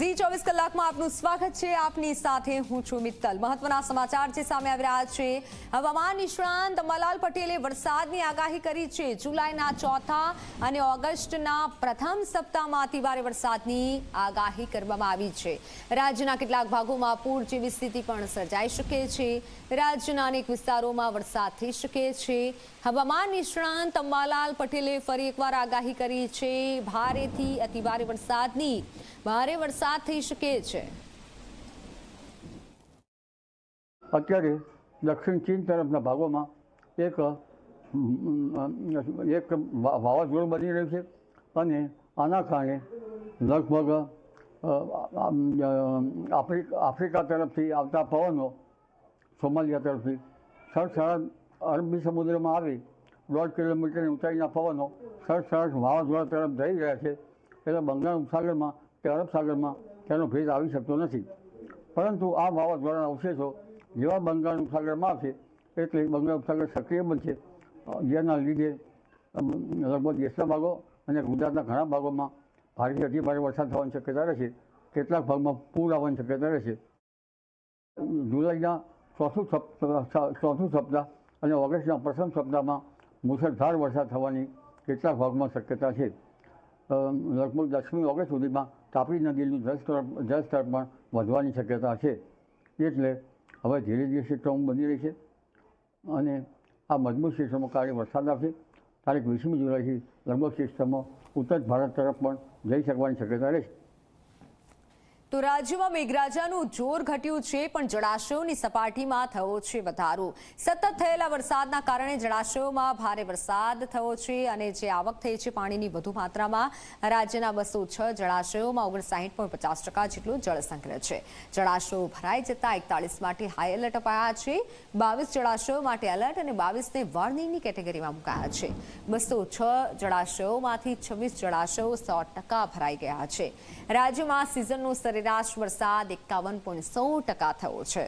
ઝી ચોવીસ કલાકમાં આપનું સ્વાગત છે. આપની સાથે હું છું મિત્તલ. મહત્વના સમાચાર જે સામે આવી રહ્યા છે. હવામાન નિષ્ણાંત અંબાલાલ પટેલે વરસાદની આગાહી કરી છે. જુલાઈના ચોથા અને ઓગસ્ટના પ્રથમ સપ્તાહમાં અતિભારે વરસાદની આગાહી કરવામાં આવી છે. રાજ્યના કેટલાક ભાગોમાં પૂર જેવી સ્થિતિ પણ સર્જાઈ શકે છે. રાજ્યના અનેક વિસ્તારોમાં વરસાદ થઈ શકે છે. હવામાન નિષ્ણાંત અંબાલાલ પટેલે ફરી એકવાર આગાહી કરી છે. ભારેથી અતિભારે વરસાદની, ભારે વરસાદ થઈ શકે છે. અત્યારે દક્ષિણ ચીન તરફના ભાગોમાં એક એક વાવાઝોડું બની રહ્યું છે અને આના કારણે લગભગ આફ્રિક- તરફથી આવતા પવનો સોમાલિયા તરફથી સરસરસ અરબી સમુદ્રમાં આવી દોઢ કિલોમીટરની ઊંચાઈના પવનો સરસરસ વાવાઝોડા તરફ જઈ રહ્યા છે. એટલે બંગાળ ઉપસાગરમાં કે અરબ સાગરમાં તેનો ભેદ આવી શકતો નથી. પરંતુ આ વાવાઝોડાના અવશેષો જેવા બંગાળ ઉપસાગરમાં આવશે એટલે બંગાળ ઉપસાગર સક્રિય બનશે જેના લીધે લગભગ દેશના ભાગો અને ગુજરાતના ઘણા ભાગોમાં ભારેથી અતિ ભારે વરસાદ થવાની શક્યતા રહેશે. કેટલાક ભાગમાં પૂર આવવાની શક્યતા રહેશે. જુલાઈના ચોથું ચોથું સપ્તાહ અને ઓગસ્ટના પ્રથમ સપ્તાહમાં મુસળધાર વરસાદ થવાની કેટલાક ભાગમાં શક્યતા છે. લગભગ દસમી ઓગસ્ટ સુધીમાં તાપી નદીનું જળસ્તર જળસ્તર પણ વધવાની શક્યતા છે. એટલે હવે ધીરે ધીરે સિસ્ટમ બની રહી છે અને આ મજબૂત સિસ્ટમો કારણે વરસાદ આવશે. તારીખ વીસમી જુલાઈથી લગભગ સિસ્ટમો ઉત્તર ભારત તરફ પણ જઈ શકવાની શક્યતા રહેશે. તો રાજ્યમાં મેઘરાજાનું જોર ઘટ્યું છે, પણ જળાશયોની સપાટીમાં થયો છે વધારો. સતત થયેલા વરસાદના કારણે જળાશયોમાં ભારે વરસાદ થયો છે અને જે આવક થઈ છે પાણીની વધુ માત્રામાં, રાજ્યના બસો છ જળાશયોમાં ઓગણસાઠ પોઈન્ટ પચાસ ટકા જેટલું જળસંગ્રહ છે. જળાશયો ભરાઈ જતા એકતાળીસ માટે હાઈ એલર્ટ અપાયા છે, બાવીસ જળાશયો માટે એલર્ટ અને બાવીસને વોર્નિંગની કેટેગરીમાં મુકાયા છે. બસો છ જળાશયોમાંથી છવ્વીસ જળાશયો સો ટકા ભરાઈ ગયા છે. રાજ્યમાં સિઝનનો સરેરાશ વરસાદ એકાવન પોઈન્ટ સો ટકા થયો છે.